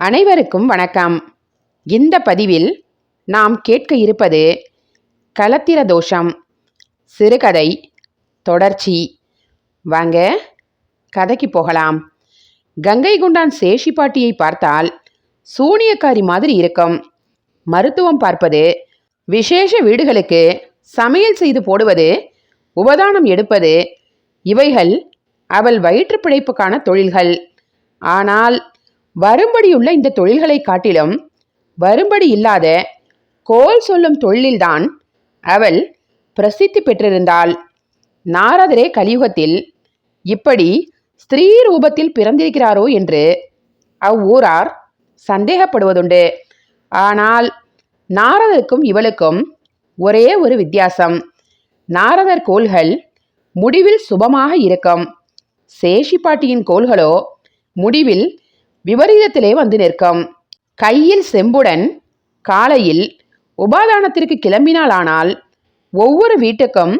அனைவருக்கும் வணக்கம். இந்த பதிவில் நாம் கேட்க இருப்பது கலத்திர தோஷம் சிறுகதை தொடர்ச்சி. வாங்க கதைக்கு போகலாம். கங்கை குண்டான் சேஷி பாட்டியை பார்த்தால் சூனியக்காரி மாதிரி இருக்கும். மருத்துவம் பார்ப்பது விசேஷ வீடுகளுக்கு சமையல் செய்து போடுவது உபதானம் எடுப்பது இவைகள் அவள் வயிற்று பிழைப்புக்கான தொழில்கள். ஆனால் வரும்படியுள்ள இந்த தொழில்களை காட்டிலும் வரும்படி இல்லாத கோல் சொல்லும் தொழிலில்தான் அவள் பிரசித்தி பெற்றிருந்தாள். நாரதரே கலியுகத்தில் இப்படி ஸ்திரீ ரூபத்தில் பிறந்திருக்கிறாரோ என்று அவ்வூரார் சந்தேகப்படுவதுண்டு. ஆனால் நாரதருக்கும் இவளுக்கும் ஒரே ஒரு வித்தியாசம். நாரதர் கோள்கள் முடிவில் சுபமாக இருக்கும். சேஷிப்பாட்டியின் கோள்களோ முடிவில் விபரீதத்திலே வந்து நிற்கும். கையில் செம்புடன் காலையில் உபாதானத்திற்கு கிளம்பினாளானால் ஒவ்வொரு வீட்டுக்கும்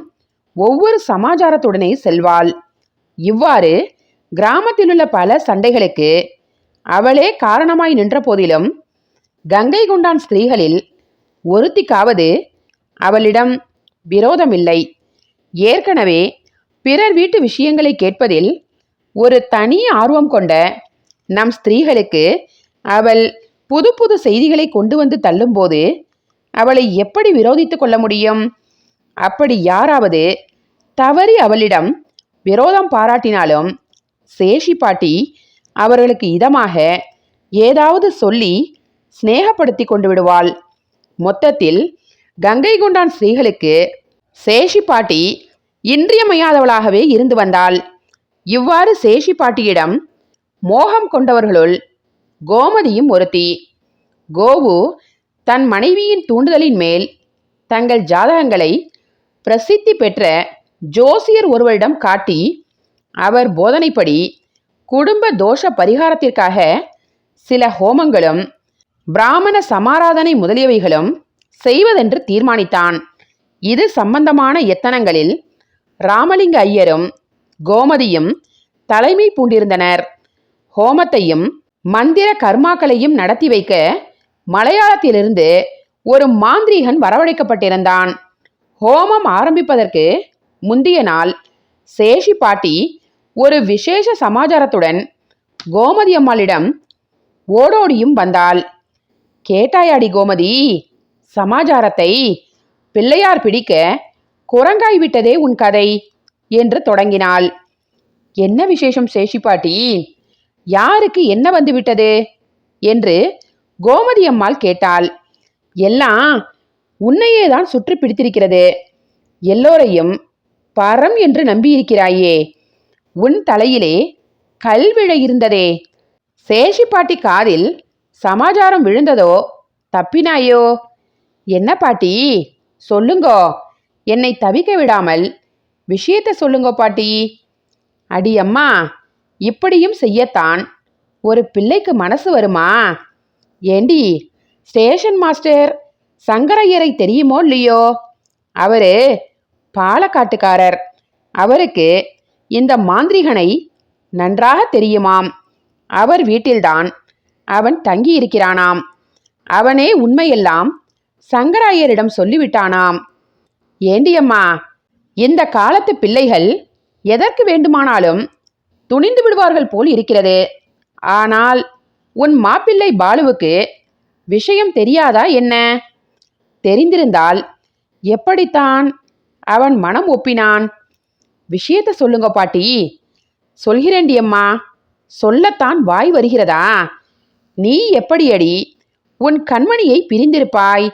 ஒவ்வொரு சமாச்சாரத்துடனே செல்வாள். இவ்வாறு கிராமத்திலுள்ள பல சண்டைகளுக்கு அவளே காரணமாய் நின்ற போதிலும் கங்கை கொண்டான் ஸ்திரீகளில் ஒருத்திக்காவது அவளிடம் விரோதமில்லை. ஏற்கனவே பிறர் வீட்டு விஷயங்களை கேட்பதில் ஒரு தனி ஆர்வம் கொண்ட நம் ஸ்திரீகளுக்கு அவள் புது புது செய்திகளை கொண்டு வந்து தள்ளும்போது அவளை எப்படி விரோதித்து கொள்ள முடியும்? அப்படி யாராவது தவறி அவளிடம் விரோதம் பாராட்டினாலும் சேஷி பாட்டி அவர்களுக்கு இதமாக ஏதாவது சொல்லி சிநேகப்படுத்தி கொண்டு விடுவாள். மொத்தத்தில் கங்கை கொண்டான் ஸ்திரீகளுக்கு சேஷி பாட்டி இன்றியமையாதவளாகவே இருந்து வந்தாள். இவ்வாறு சேஷி பாட்டியிடம் மோகம் கொண்டவர்களுள் கோமதியும் ஒருத்தி. கோவு தன் மனைவியின் தூண்டுதலின் மேல் தங்கள் ஜாதகங்களை பிரசித்தி பெற்ற ஜோசியர் ஒருவரிடம் காட்டி அவர் போதனைப்படி குடும்ப தோஷ பரிகாரத்திற்காக சில ஹோமங்களும் பிராமண சமாராதனை முதலியவைகளும் செய்வதென்று தீர்மானித்தான். இது சம்பந்தமான எத்தனங்களில் ராமலிங்க ஐயரும் கோமதியும் தலைமை பூண்டிருந்தனர். ஹோமத்தையும் மந்திர கர்மாக்களையும் நடத்தி வைக்க மலையாளத்திலிருந்து ஒரு மாந்திரீகன் வரவழைக்கப்பட்டிருந்தான். ஹோமம் ஆரம்பிப்பதற்கு முந்திய நாள் சேஷி பாட்டி ஒரு விசேஷ சமாச்சாரத்துடன் கோமதி அம்மாளிடம் ஓடோடியும் வந்தாள். கேட்டாயாடி கோமதி சமாச்சாரத்தை பிள்ளையார் பிடிக்க குரங்காய் விட்டதே உன் கதை என்று தொடங்கினாள். என்ன விசேஷம் சேஷி பாட்டி? யாருக்கு என்ன வந்து விட்டது? என்று கோமதி அம்மாள் கேட்டாள். எல்லாம் உன்னையே தான் சுற்றி பிடித்திருக்கிறது. எல்லோரையும் பரம் என்று நம்பியிருக்கிறாயே. உன் தலையிலே கல்விழ இருந்ததே. சேஷி பாட்டி காதில் சமாச்சாரம் விழுந்ததோ? தப்பினாயோ? என்ன பாட்டி? சொல்லுங்கோ. என்னை தவிக்க விடாமல் விஷயத்தை சொல்லுங்கோ பாட்டி. அடி அம்மா இப்படியும் செய்யத்தான். ஒரு பிள்ளைக்கு மனசு வருமா? ஏண்டி ஸ்டேஷன் மாஸ்டர் சங்கரையரை தெரியுமோ இல்லையோ? அவரு பாலக்காட்டுக்காரர். அவருக்கு இந்த மாந்திரிகனை நன்றாக தெரியுமாம். அவர் வீட்டில்தான் அவன் தங்கி இருக்கிறானாம் அவனே உண்மையெல்லாம் சங்கராயரிடம் சொல்லிவிட்டானாம். ஏண்டியம்மா இந்த காலத்து பிள்ளைகள் எதற்கு வேண்டுமானாலும் துணிந்து விடுவார்கள் போல் இருக்கிறது. ஆனால் உன் மாப்பிள்ளை பாலுவுக்கு விஷயம் தெரியாதா என்ன? தெரிந்திருந்தால் எப்படித்தான் அவன் மனம் ஒப்பினான்? விஷயத்த சொல்லுங்க பாட்டி. சொல்கிறேண்டியம்மா சொல்லத்தான் வாய் வருகிறதா? நீ எப்படியடி உன் கண்மணியை பிரிந்திருப்பாய்?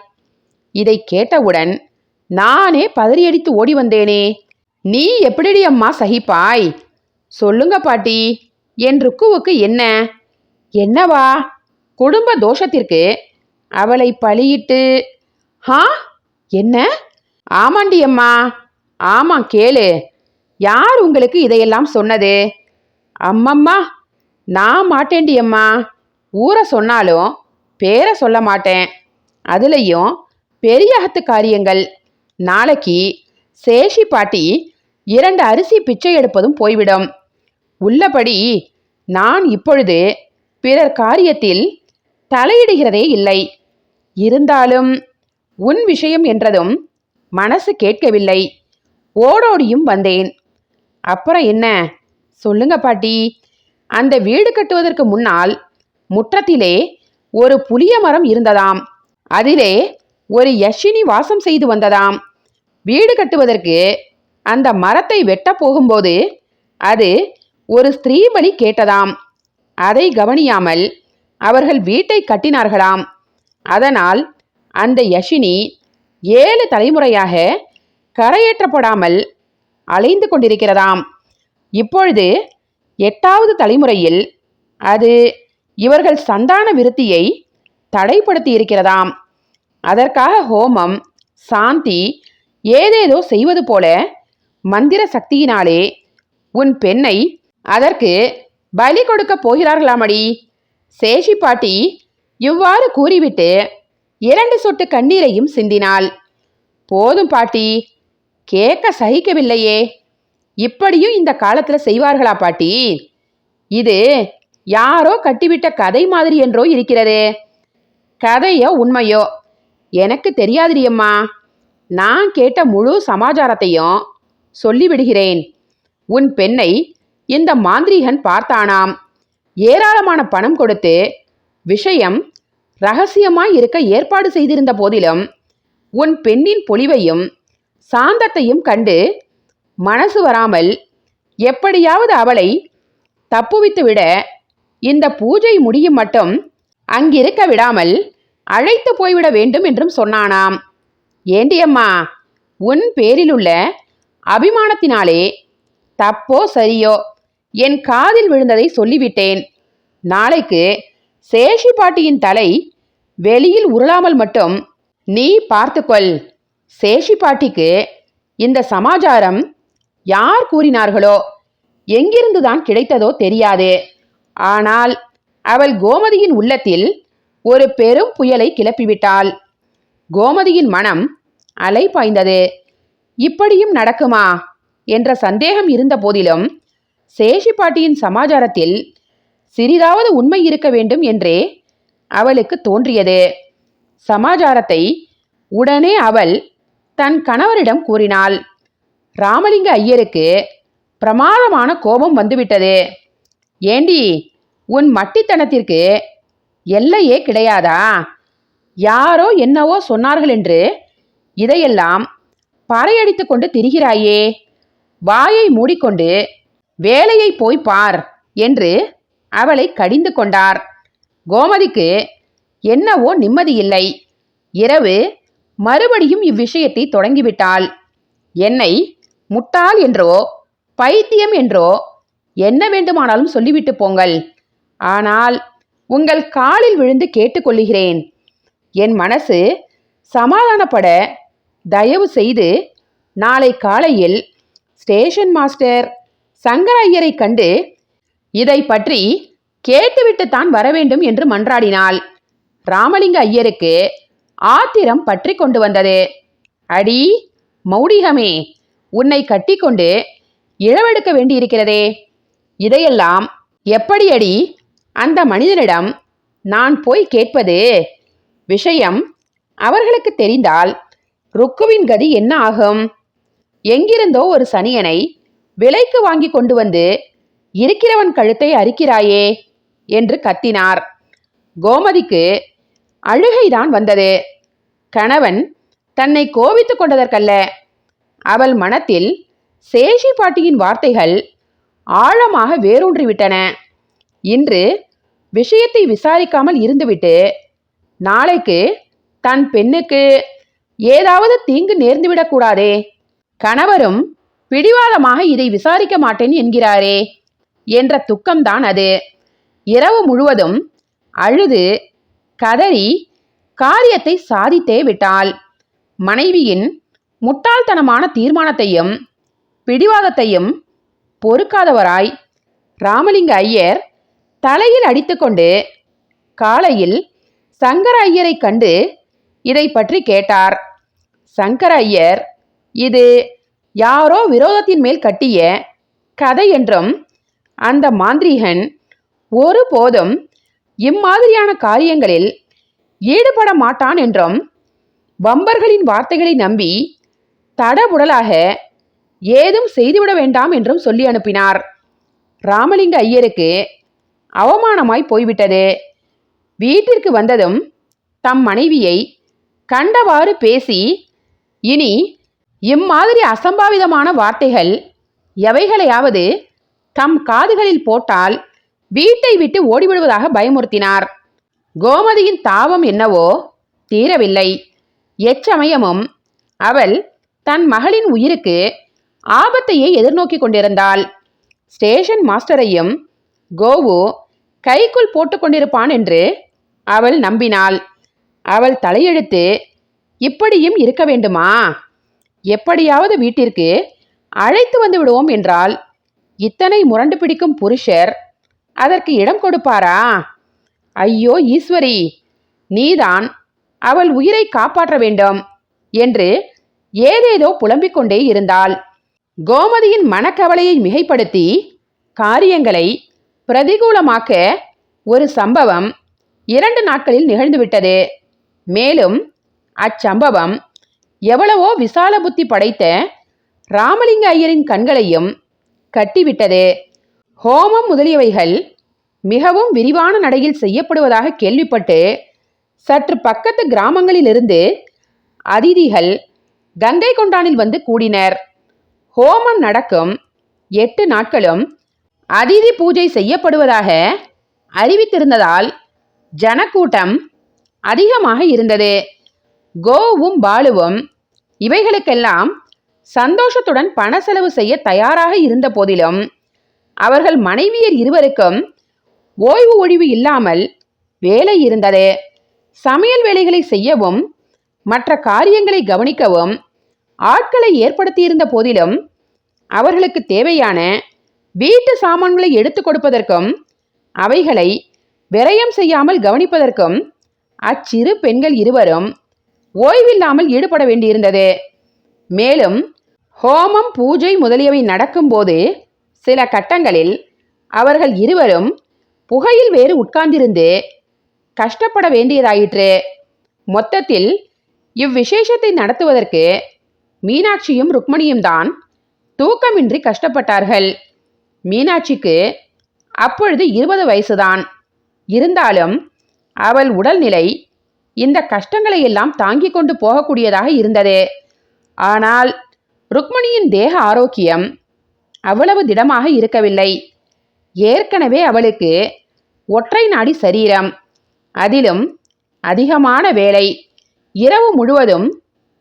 இதை கேட்டவுடன் நானே பதறியடித்து ஓடி வந்தேனே. நீ எப்படிடி அம்மா சகிப்பாய்? சொல்லுங்க பாட்டி. என் ருக்குவுக்கு என்ன? என்னவா? குடும்ப தோஷத்திற்கு அவளை பழியிட்டு. ஹா? என்ன? ஆமாண்டி அம்மா. ஆமா கேளு. யார் உங்களுக்கு இதையெல்லாம் சொன்னது? அம்மம்மா நான் மாட்டேன்டி அம்மா. ஊரை சொன்னாலும் பேரை சொல்ல மாட்டேன். அதுலேயும் பெரிய அகத்து காரியங்கள். நாளைக்கு சேஷி பாட்டி இரண்டு அரிசி பிச்சை எடுப்பதும் போய்விடும். உள்ளபடி நான் இப்பொழுது பிறர் காரியத்தில் தலையிடுகிறதே இல்லை. இருந்தாலும் உன் விஷயம் என்றதும் மனசு கேட்கவில்லை. ஓடோடியும் வந்தேன். அப்புறம் என்ன? சொல்லுங்க பாட்டி. அந்த வீடு கட்டுவதற்கு முன்னால் முற்றத்திலே ஒரு புளிய மரம் இருந்ததாம். அதிலே ஒரு யஷினி வாசம் செய்து வந்ததாம். வீடு கட்டுவதற்கு அந்த மரத்தை வெட்ட போகும்போது அது ஒரு ஸ்திரீபலி கேட்டதாம். அதை கவனியாமல் அவர்கள் வீட்டை கட்டினார்களாம். அதனால் அந்த யஷினி ஏழு தலைமுறையாக கரையேற்றப்படாமல் அலைந்து கொண்டிருக்கிறதாம். இப்பொழுது எட்டாவது தலைமுறையில் அது இவர்கள் சந்தான விருத்தியை தடைப்படுத்தி இருக்கிறதாம். அதற்காக ஹோமம் சாந்தி ஏதேதோ செய்வது போல மந்திர சக்தியினாலே உன் பெண்ணை அதற்கு பலி கொடுக்கப் போகிறார்களாமடி? சேஷி பாட்டி இவ்வாறு கூறிவிட்டு இரண்டு சொட்டு கண்ணீரையும் சிந்தினாள். போதும் பாட்டி கேட்க சகிக்கவில்லையே. இப்படியும் இந்த காலத்தில் செய்வார்களா பாட்டி? இது யாரோ கட்டிவிட்ட கதை மாதிரி என்றோ இருக்கிறது. கதையோ உண்மையோ? எனக்கு தெரியாதிரியம்மா. நான் கேட்ட முழு சமாச்சாரத்தையும் சொல்லிவிடுகிறேன். உன் பெண்ணை இந்த மாந்திரீகன் பார்த்தானாம். ஏராளமான பணம் கொடுத்து விஷயம் ரகசியமாய் இருக்க ஏற்பாடு செய்திருந்த போதிலும் உன் பெண்ணின் பொலிவையும் சாந்தத்தையும் கண்டு மனசு வராமல் எப்படியாவது அவளை தப்புவித்துவிட இந்த பூஜை முடியும் மட்டும் அங்கிருக்க விடாமல் அழைத்து போய்விட வேண்டும் என்றும் சொன்னானாம். ஏண்டியம்மா உன் பேரிலுள்ள அபிமானத்தினாலே தப்போ சரியோ என் காதில் விழுந்ததை சொல்லிவிட்டேன். நாளைக்கு சேஷி பாட்டியின் தலை வெளியில் உருளாமல் மட்டும் நீ பார்த்துக்கொள். சேஷி பாட்டிக்கு இந்த சமாச்சாரம் யார் கூறினார்களோ எங்கிருந்துதான் கிடைத்ததோ தெரியாது. ஆனால் அவள் கோமதியின் உள்ளத்தில் ஒரு பெரும் புயலை கிளப்பிவிட்டாள். கோமதியின் மனம் அலை பாய்ந்தது இப்படியும் நடக்குமா? என்ற சந்தேகம் இருந்த போதிலும் சேஷி பாட்டியின் சமாச்சாரத்தில் சிறிதாவது உண்மை இருக்க வேண்டும் என்றே அவளுக்கு தோன்றியது. சமாச்சாரத்தை உடனே அவள் தன் கணவரிடம் கூறினாள். ராமலிங்க ஐயருக்கு பிரமாதமான கோபம் வந்துவிட்டது. ஏண்டி உன் மட்டித்தனத்திற்கு எல்லையே கிடையாதா? யாரோ என்னவோ சொன்னார்கள் என்று இதையெல்லாம் பறையடித்து கொண்டு திரிகிறாயே. வாயை மூடிக்கொண்டு வேலையை போய் பார் என்று அவளை கடிந்து கொண்டார். கோமதிக்கு என்னவோ நிம்மதியில்லை. இரவு மறுபடியும் இவ்விஷயத்தை தொடங்கிவிட்டாள். என்னை முட்டாள் என்றோ பைத்தியம் என்றோ என்ன வேண்டுமானாலும் சொல்லிவிட்டு போங்கள். ஆனால் உங்கள் காலில் விழுந்து கேட்டுக்கொள்ளுகிறேன் என் மனசு சமாதானப்பட தயவு செய்து நாளை காலையில் ஸ்டேஷன் மாஸ்டர் சங்கரையரை கண்டு இதை பற்றி கேட்டுவிட்டுத்தான் வர வேண்டும் என்று மன்றாடினாள். ராமலிங்க ஐயருக்கு ஆத்திரம் பற்றி கொண்டு வந்தது. அடி மௌடிகமே உன்னை கட்டிக்கொண்டு இழவெடுக்க வேண்டியிருக்கிறதே. இதையெல்லாம் எப்படியடி அந்த மனிதனிடம் நான் போய் கேட்பது? விஷயம் அவர்களுக்கு தெரிந்தால் ருக்குவின் கதி என்ன ஆகும்? எங்கிருந்தோ ஒரு சனியனை விலைக்கு வாங்கி கொண்டு வந்து இருக்கிறவன் கழுத்தை அரிக்கிறாயே என்று கத்தினார். கோமதிக்கு அழுகைதான் வந்தது. கணவன் தன்னை கோபித்துக் கொண்டதற்கல்ல. அவள் மனத்தில் சேஷி பாட்டியின் வார்த்தைகள் ஆழமாக வேரூன்றிவிட்டன. இன்று விஷயத்தை விசாரிக்காமல் இருந்துவிட்டு நாளைக்கு தன் பெண்ணுக்கு ஏதாவது தீங்கு நேர்ந்துவிடக்கூடாதே. கணவரும் பிடிவாதமாக இதை விசாரிக்க மாட்டேன் என்கிறாரே என்ற துக்கம்தான் அது. இரவு முழுவதும் அழுது கதறி காரியத்தை சாதித்தே விட்டாள். மனைவியின் முட்டாள்தனமான தீர்மானத்தையும் பிடிவாதத்தையும் பொறுக்காதவராய் ராமலிங்க ஐயர் தலையில் அடித்துக்கொண்டு காலையில் சங்கர ஐயரை கண்டு இதை பற்றி கேட்டார். சங்கர ஐயர் இது யாரோ விரோதத்தின் மேல் கட்டிய கதை என்றும் அந்த மாந்திரீகன் ஒருபோதும் இம்மாதிரியான காரியங்களில் ஈடுபட மாட்டான் என்றும் வம்பர்களின் வார்த்தைகளை நம்பி தடபுடலாக ஏதும் செய்துவிட வேண்டாம் என்றும் சொல்லி அனுப்பினார். ராமலிங்க ஐயருக்கு அவமானமாய் போய்விட்டது. வீட்டிற்கு வந்ததும் தம் மனைவியை கண்டவாறு பேசி இனி இம்மாதிரி அசம்பாவிதமான வார்த்தைகள் எவைகளையாவது தம் காதுகளில் போட்டால் வீட்டை விட்டு ஓடிவிடுவதாக பயமுறுத்தினார். கோமதியின் தாவம் என்னவோ தீரவில்லை. எச்சமயமும் அவள் தன் மகளின் உயிருக்கு ஆபத்தையே எதிர்நோக்கிக் கொண்டிருந்தாள். ஸ்டேஷன் மாஸ்டரையும் கோவு கைக்குள் போட்டுக்கொண்டிருப்பான் என்று அவள் நம்பினாள். அவள் தலையெழுத்து இப்படியும் இருக்க வேண்டுமா? எப்படியாவது வீட்டிற்கு அழைத்து வந்து விடுவோம் என்றால் இத்தனை முரண்டு பிடிக்கும் புருஷர் அதற்கு இடம் கொடுப்பாரா? ஐயோ ஈஸ்வரி நீதான் அவள் உயிரை காப்பாற்ற வேண்டும் என்று ஏதேதோ புலம்பிக் கொண்டே இருந்தாள். கோமதியின் மனக்கவலையை மிகைப்படுத்தி காரியங்களை பிரதிகூலமாக்க ஒரு சம்பவம் இரண்டு நாட்களில் நிகழ்ந்துவிட்டது. மேலும் அச்சம்பவம் எவ்வளவோ விசால புத்தி படைத்த ராமலிங்க ஐயரின் கண்களையும் கட்டிவிட்டது. ஹோமம் முதலியவைகள் மிகவும் விரிவான நடையில் செய்யப்படுவதாக கேள்விப்பட்டு சற்று பக்கத்து கிராமங்களிலிருந்து அதிதிகள் கங்கை கொண்டானில் வந்து கூடினர். ஹோமம் நடக்கும் எட்டு நாட்களும் அதிதி பூஜை செய்யப்படுவதாக அறிவித்திருந்ததால் ஜனக்கூட்டம் அதிகமாக இருந்தது. கோவும் பாலுவும் இவைகளுக்கெல்லாம் சந்தோஷத்துடன் பண செலவு செய்ய தயாராக இருந்த போதிலும் அவர்கள் மனைவியர் இருவருக்கும் ஓய்வு ஒழிவு இல்லாமல் வேலை இருந்தது. சமையல் வேலைகளை செய்யவும் மற்ற காரியங்களை கவனிக்கவும் ஆட்களை ஏற்படுத்தியிருந்த போதிலும் அவர்களுக்கு தேவையான வீட்டு சாமான்களை எடுத்து கொடுப்பதற்கும் அவைகளை விரயம் செய்யாமல் கவனிப்பதற்கும் அச்சிறு பெண்கள் இருவரும் ஓய்வில்லாமல் ஈடுபட வேண்டியிருந்தது. மேலும் ஹோமம் பூஜை முதலியவை நடக்கும்போது சில கட்டங்களில் அவர்கள் இருவரும் புகையில் வேறு உட்கார்ந்திருந்து கஷ்டப்பட வேண்டியதாயிற்று. மொத்தத்தில் இவ்விசேஷத்தை நடத்துவதற்கு மீனாட்சியும் ருக்மணியும் தான் தூக்கமின்றி கஷ்டப்பட்டார்கள். மீனாட்சிக்கு அப்பொழுது இருபது வயசுதான். இருந்தாலும் அவள் உடல்நிலை இந்த கஷ்டங்களை எல்லாம் தாங்கிக் கொண்டு போகக்கூடியதாக இருந்தது. ஆனால் ருக்மணியின் தேக ஆரோக்கியம் அவ்வளவு திடமாக இருக்கவில்லை. ஏற்கனவே அவளுக்கு ஒற்றை நாடி சரீரம் அதிலும் அதிகமான வேலை இரவு முழுவதும்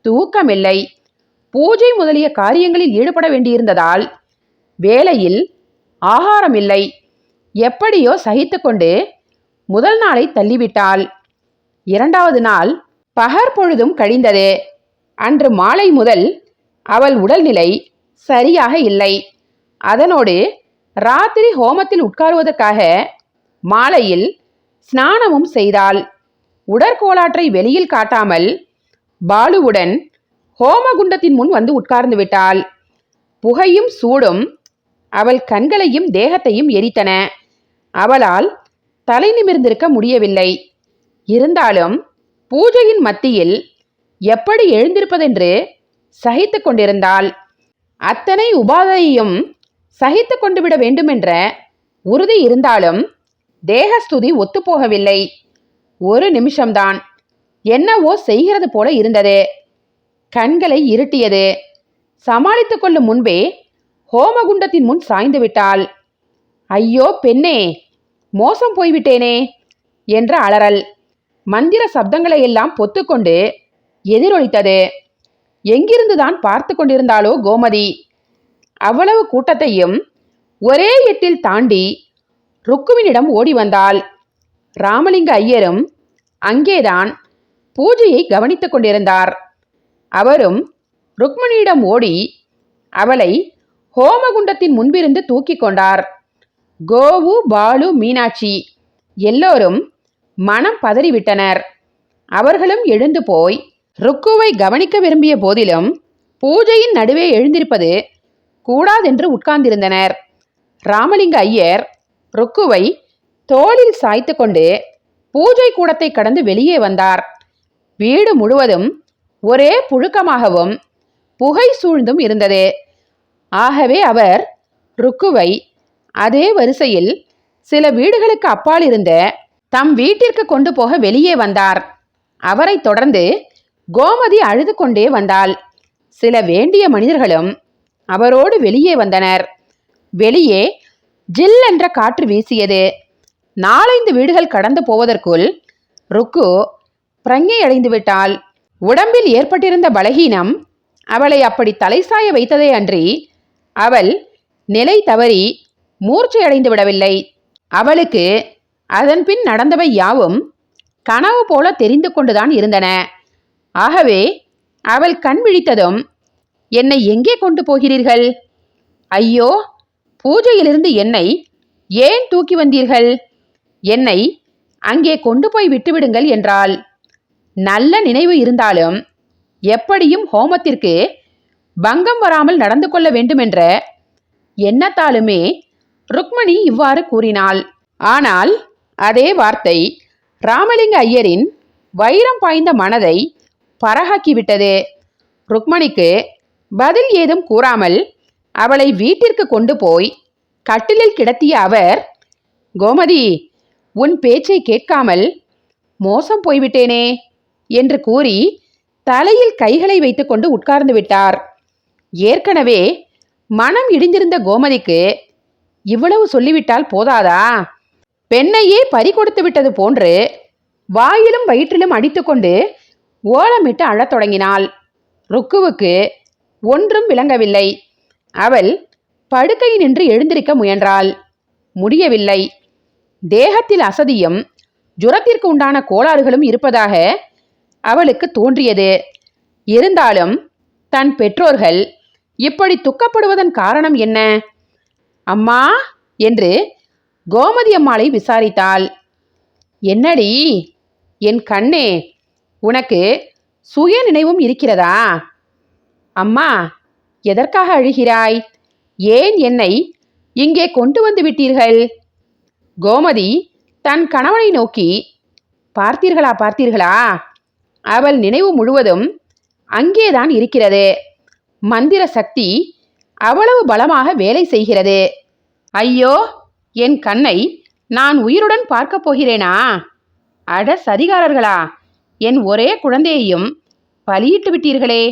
தூக்கமில்லை. பூஜை முதலிய காரியங்களில் ஈடுபட வேண்டியிருந்ததால் வேலையில் ஆகாரமில்லை. எப்படியோ சகித்துக்கொண்டு முதல் நாளை தள்ளிவிட்டாள். இரண்டாவது நாள் பகற்பொழுதும் கழிந்தது. அன்று மாலை முதல் அவள் உடல்நிலை சரியாக இல்லை. அதனோடு ராத்திரி ஹோமத்தில் உட்காருவதற்காக மாலையில் ஸ்நானமும் செய்தாள். உடற்கோளாற்றை வெளியில் காட்டாமல் பாலுவுடன் ஹோமகுண்டத்தின் முன் வந்து உட்கார்ந்து விட்டாள். புகையும் சூடும் அவள் கண்களையும் தேகத்தையும் எரித்தன. அவளால் தலை நிமிர்ந்திருக்க முடியவில்லை. இருந்தாலும் பூஜையின் மத்தியில் எப்படி எழுந்திருப்பதென்று சகித்து கொண்டிருந்தாள். அத்தனை உபாதையையும் சகித்து கொண்டு விட வேண்டுமென்ற உறுதி இருந்தாலும் தேகஸ்துதி ஒத்துப்போகவில்லை. ஒரு நிமிஷம்தான். என்னவோ செய்கிறது போல இருந்தது. கண்களை இருட்டியது. சமாளித்து கொள்ளும் முன்பே ஹோமகுண்டத்தின் முன் சாய்ந்து விட்டாள். ஐயோ பெண்ணே மோசம் போய்விட்டேனே என்ற அலறல். மந்திர சப்தங்களை எல்லாம் பொத்துக்கொண்டு எதிரொலித்தது. எங்கிருந்துதான் பார்த்து கொண்டிருந்தாளோ கோமதி? அவ்வளவு கூட்டத்தையும் ஒரே எட்டில் தாண்டி ருக்குவினிடம் ஓடி வந்தாள். ராமலிங்க ஐயரும் அங்கேதான் பூஜையை கவனித்துக் கொண்டிருந்தார். அவரும் ருக்மணியிடம் ஓடி அவளை ஹோமகுண்டத்தின் முன்பிருந்து தூக்கிக் கொண்டார். கோவு பாலு மீனாட்சி எல்லோரும் மனம் பதறிவிட்டனர். அவர்களும் எழுந்து போய் ருக்குவை கவனிக்க விரும்பிய போதிலும் பூஜையின் நடுவே எழுந்திருப்பது கூடாதென்று உட்கார்ந்திருந்தனர். ராமலிங்க ஐயர் ருக்குவை தோளில் சாய்த்து கொண்டு பூஜை கூடத்தை கடந்து வெளியே வந்தார். வீடு முழுவதும் ஒரே புழுக்கமாகவும் புகை சூழ்ந்தும் இருந்தது. ஆகவே அவர் ருக்குவை அதே வரிசையில் சில வீடுகளுக்கு அப்பால் இருந்த தம் வீட்டிற்கு கொண்டு போக வெளியே வந்தார். அவரைத் தொடர்ந்து கோமதி அழுது கொண்டே வந்தாள். சில வேண்டிய மனிதர்களும் அவரோடு வெளியே வந்தனர். வெளியே ஜில் என்ற காற்று வீசியது. நாலைந்து வீடுகள் கடந்து போவதற்குள் ருக்கு பிரங்கை அடைந்து விட்டாள். உடம்பில் ஏற்பட்டிருந்த பலகீனம் அவளை அப்படி தலைசாய வைத்ததே அன்றி அவள் நிலை தவறி மூர்ச்சையடைந்து விடவில்லை. அவளுக்கு அதன்பின் நடந்தவை யாவும் கனவு போல தெரிந்து கொண்டுதான் இருந்தன. ஆகவே அவள் கண் விழித்ததும் என்னை எங்கே கொண்டு போகிறீர்கள்? ஐயோ பூஜையிலிருந்து என்னை ஏன் தூக்கி வந்தீர்கள்? என்னை அங்கே கொண்டு போய் விட்டுவிடுங்கள் என்றாள். நல்ல நினைவு இருந்தாலும் எப்படியும் ஹோமத்திற்கு பங்கம் வராமல் நடந்து கொள்ள வேண்டுமென்ற எண்ணத்தாலுமே ருக்மணி இவ்வாறு கூறினாள். ஆனால் அதே வார்த்தை ராமலிங்க ஐயரின் வைரம் பாய்ந்த மனதை பரகாக்கிவிட்டது. ருக்மணிக்கு பதில் ஏதும் கூறாமல் அவளை வீட்டிற்கு கொண்டு போய் கட்டிலில் கிடத்திய அவர் கோமதி உன் பேச்சை கேட்காமல் மோசம் போய்விட்டேனே என்று கூறி தலையில் கைகளை வைத்துக்கொண்டு உட்கார்ந்து விட்டார். ஏற்கனவே மனம் இடிந்திருந்த கோமதிக்கு இவ்வளவு சொல்லிவிட்டால் போதாதா? பெண்ணையே பறி கொடுத்து விட்டது போன்று வாயிலும் வயிற்றிலும் அடித்துக்கொண்டு ஓலமிட்டு அழத் தொடங்கினாள். ருக்குவுக்கு ஒன்றும் விளங்கவில்லை. அவள் படுக்கையில் நின்று எழுந்திருக்க முயன்றாள். முடியவில்லை. தேகத்தில் அசதியும் ஜுரத்திற்கு உண்டான கோளாறுகளும் இருப்பதாக அவளுக்கு தோன்றியது. இருந்தாலும் தன் பெற்றோர்கள் இப்படி துக்கப்படுவதன் காரணம் என்ன? அம்மா! என்று கோமதி அம்மாளை விசாரித்தாள். என்னடி என் கண்ணே உனக்கு சுய நினைவும் இருக்கிறதா? அம்மா எதற்காக அழுகிறாய்? ஏன் என்னை இங்கே கொண்டு வந்து விட்டீர்கள்? கோமதி தன் கணவனை நோக்கி பார்த்தீர்களா பார்த்தீர்களா? அவள் நினைவு முழுவதும் அங்கேதான் இருக்கிறது. மந்திர சக்தி அவ்வளவு பலமாக வேலை செய்கிறது. ஐயோ என் கண்ணை நான் உயிருடன் பார்க்கப் போகிறேனா? அட சதிகாரர்களா என் ஒரே குழந்தையையும் பலியிட்டு விட்டீர்களே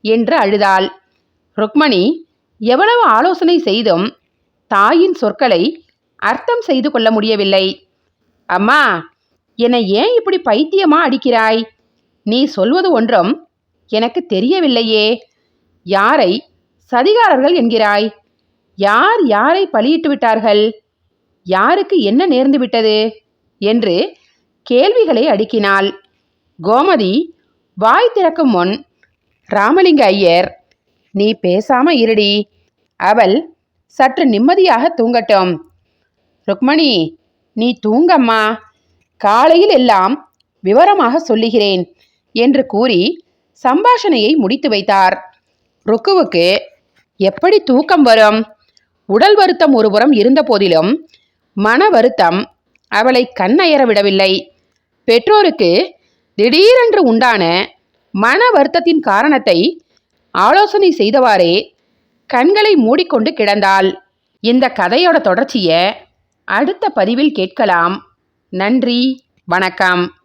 என்று அழுதாள். ருக்மணி எவ்வளவு ஆலோசனை செய்தும் தாயின் சொற்களை அர்த்தம் செய்து கொள்ள முடியவில்லை. அம்மா என்னை ஏன் இப்படி பைத்தியமா அடிக்கிறாய்? நீ சொல்வது ஒன்றும் எனக்கு தெரியவில்லையே. யாரை சதிகாரர்கள் என்கிறாய்? யார் யாரை பலியிட்டு விட்டார்கள்? யாருக்கு என்ன நேர்ந்து விட்டது? என்று கேள்விகளை அடுக்கினாள். கோமதி வாய் திறக்கும் முன் ராமலிங்க ஐயர் நீ பேசாம இருடி. அவள் சற்று நிம்மதியாக தூங்கட்டும். ருக்மணி நீ தூங்கம்மா. காலையில் எல்லாம் விவரமாக சொல்லுகிறேன் என்று கூறி சம்பாஷணையை முடித்து வைத்தார். ருக்குவுக்கு எப்படி தூக்கம் வரும்? உடல் வருத்தம் ஒருபுறம் இருந்த போதிலும் மன வருத்தம். அவளை கண்ணயர விடவில்லை. பெற்றோருக்கு திடீரென்று உண்டான மன வருத்தத்தின் காரணத்தை ஆலோசனை செய்தவாறே கண்களை மூடிக்கொண்டு கிடந்தாள். இந்த கதையோட தொடர்ச்சியை அடுத்த பதிவில் கேட்கலாம். நன்றி. வணக்கம்.